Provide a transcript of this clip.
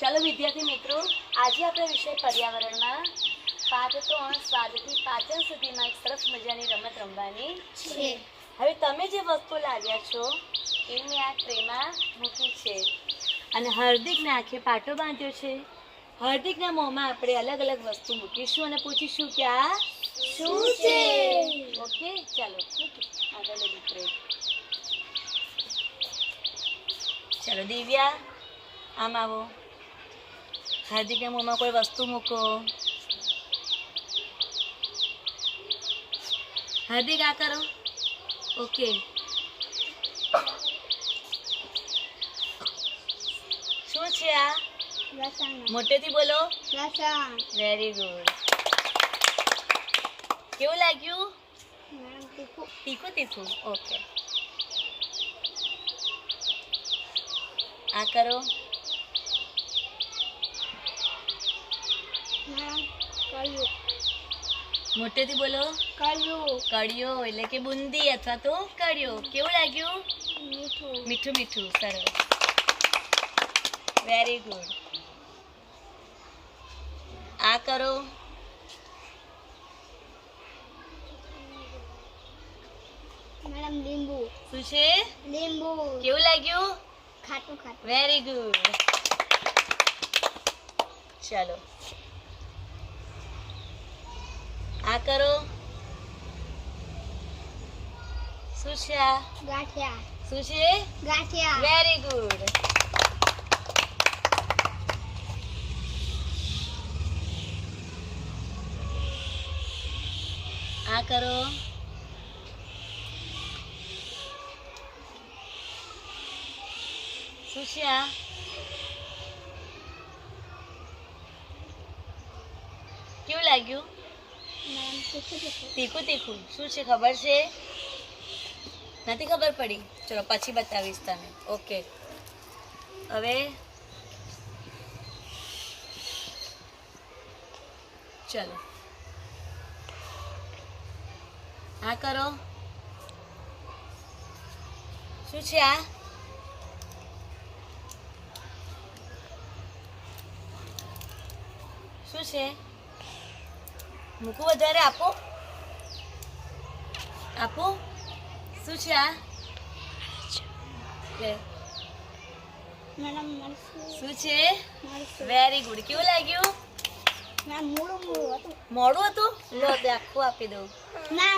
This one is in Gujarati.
ચાલો વિદ્યાર્થી મિત્રો આજે આપણે વિષય પર્યાવરણમાં પાંચ ત્રણ સ્વાદથી પાચન સુધીમાં એક સરસ મજાની રમત રમવાની છે. હવે તમે જે વસ્તુ લાવ્યા છો એ મેં આ ટ્રેમાં મૂકી છે. અને હાર્દિકને આંખે પાટો બાંધ્યો છે. હાર્દિકના મોંમાં આપણે અલગ અલગ વસ્તુ મૂકીશું અને પૂછીશું કે આ શું છે? ઓકે ચાલો આગળ દીકરે ચાલો દિવ્યા આમ આવો. હાર્દિકના મોંમાં કોઈ વસ્તુ મૂકો? હાર્દિક આ કરો? ઓકે. શું છે આ? મોટેથી બોલો. Very good. કેવું લાગ્યું? તીખું તીખું. ઓકે. આ કરો મેડમ કળિયું મોટેથી બોલો. કળિયું કડિયો એટલે કે બુંદી અથવા તો કડિયો કેવું લાગ્યું? મીઠું. મીઠું મીઠું. સરસ. વેરી ગુડ આ કરો. મેડમ લીંબુ. શું છે? લીંબુ. કેવું લાગ્યું? ખાટું ખાટું. વેરી ગુડ ચાલો. આ કરો. શું છે આ ગાંઠિયા. શું છે ગાંઠિયા. વેરી ગુડ આ કરો. શું છે આ કેવું લાગ્યું? તીખું તીખું શું છે ખબર છે? નથી ખબર પડી. ચલો, પછી બતાવીશ તને. ઓકે. હવે ચલો. આ કરો. શું છે આ? શું છે? મૂકું વધારે આપો. આપો. શું છે આ? શું છે? વેરી ગુડ કેવું લાગ્યું? મોડું હતું. લો તે આખું આપી દઉં. ના